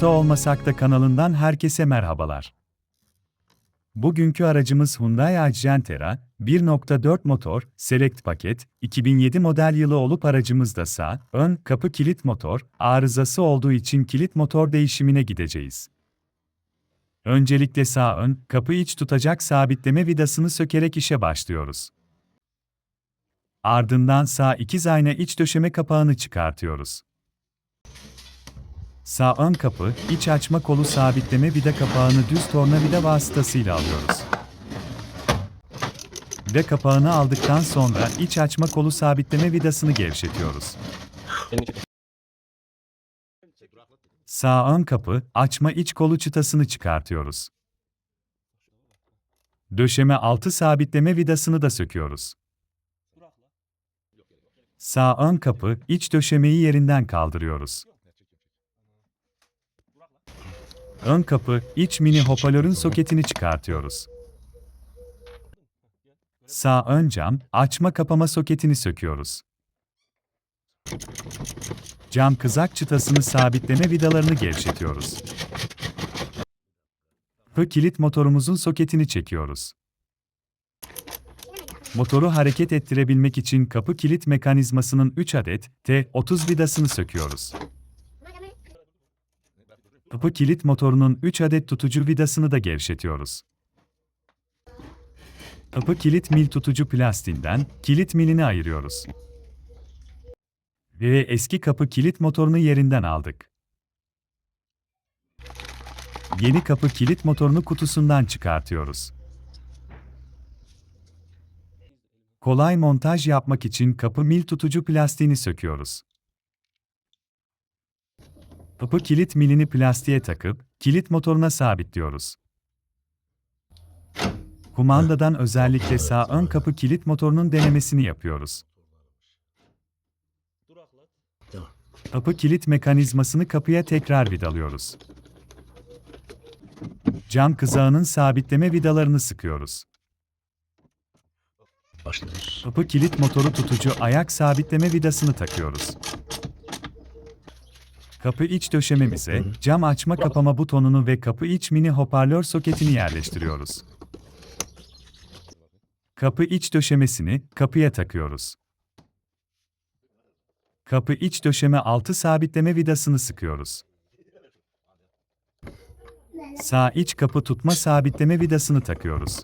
usta olmasak da kanalından herkese merhabalar. Bugünkü aracımız Hyundai Agentera, 1.4 motor, Select paket, 2007 model yılı olup aracımızda sağ, ön, kapı kilit motor, arızası olduğu için kilit motor değişimine gideceğiz. Öncelikle sağ ön, kapı iç tutacak sabitleme vidasını sökerek işe başlıyoruz. Ardından sağ ikiz ayna iç döşeme kapağını çıkartıyoruz. Sağ ön kapı, iç açma kolu sabitleme vida kapağını düz tornavida vasıtasıyla alıyoruz. Ve kapağını aldıktan sonra iç açma kolu sabitleme vidasını gevşetiyoruz. Sağ ön kapı, açma iç kolu çıtasını çıkartıyoruz. Döşeme altı sabitleme vidasını da söküyoruz. Sağ ön kapı, iç döşemeyi yerinden kaldırıyoruz. Ön kapı, iç mini hoparlörün soketini çıkartıyoruz. Sağ ön cam, açma kapama soketini söküyoruz. Cam kızak çıtasını sabitleme vidalarını gevşetiyoruz. Kapı kilit motorumuzun soketini çekiyoruz. Motoru hareket ettirebilmek için kapı kilit mekanizmasının 3 adet T30 vidasını söküyoruz. Kapı kilit motorunun 3 adet tutucu vidasını da gevşetiyoruz. Kapı kilit mil tutucu plastiğinden kilit milini ayırıyoruz. Ve eski kapı kilit motorunu yerinden aldık. Yeni kapı kilit motorunu kutusundan çıkartıyoruz. Kolay montaj yapmak için kapı mil tutucu plastiğini söküyoruz. Kapı kilit milini plastiğe takıp, kilit motoruna sabitliyoruz. Kumandadan özellikle sağ ön kapı kilit motorunun denemesini yapıyoruz. Kapı kilit mekanizmasını kapıya tekrar vidalıyoruz. Cam kızağının sabitleme vidalarını sıkıyoruz. Başlıyoruz. Kapı kilit motoru tutucu ayak sabitleme vidasını takıyoruz. Kapı iç döşememize cam açma kapama butonunu ve kapı iç mini hoparlör soketini yerleştiriyoruz. Kapı iç döşemesini kapıya takıyoruz. Kapı iç döşeme altı sabitleme vidasını sıkıyoruz. Sağ iç kapı tutma sabitleme vidasını takıyoruz.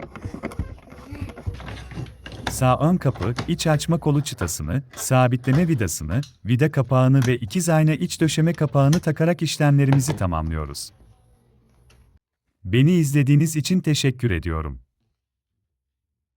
Sağ ön kapı, iç açma kolu çıtasını, sabitleme vidasını, vida kapağını ve ikiz ayna iç döşeme kapağını takarak işlemlerimizi tamamlıyoruz. Beni izlediğiniz için teşekkür ediyorum.